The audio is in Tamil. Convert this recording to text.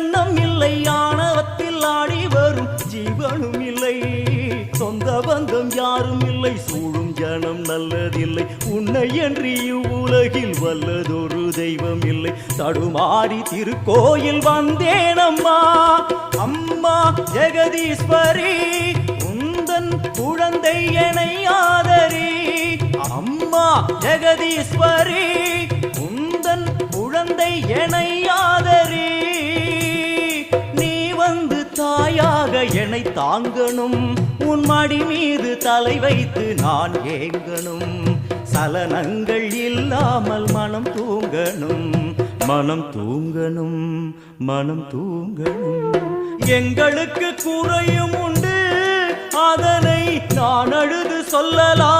எண்ணம் இல்லை ஆணவத்தில் ஆடி வரும் ஜீவனும் இல்லை. சொந்த பந்தம் யாரும் இல்லை சூழும் ஜனம் நல்லதில்லை. உன்னை என்று இவ்வுலகில் வல்லதொரு தெய்வம் இல்லை. தடுமாறி திருக்கோயில் வந்தேன் அம்மா. அம்மா ஜெகதீஸ்வரி உந்தன் குழந்தை என ஆதரி. அம்மா ஜெகதீஸ்வரி உந்தன் குழந்தை என தாயாக என்னை தாங்கணும். உன் மடி மீது தலை வைத்து நான் ஏங்கணும். சலனங்கள் இல்லாமல் மனம் தூங்கணும். மனம் தூங்கணும் மனம் தூங்கணும். எங்களுக்கு குறையும் உண்டு. அதனை நான் அழுது சொல்லலாம்.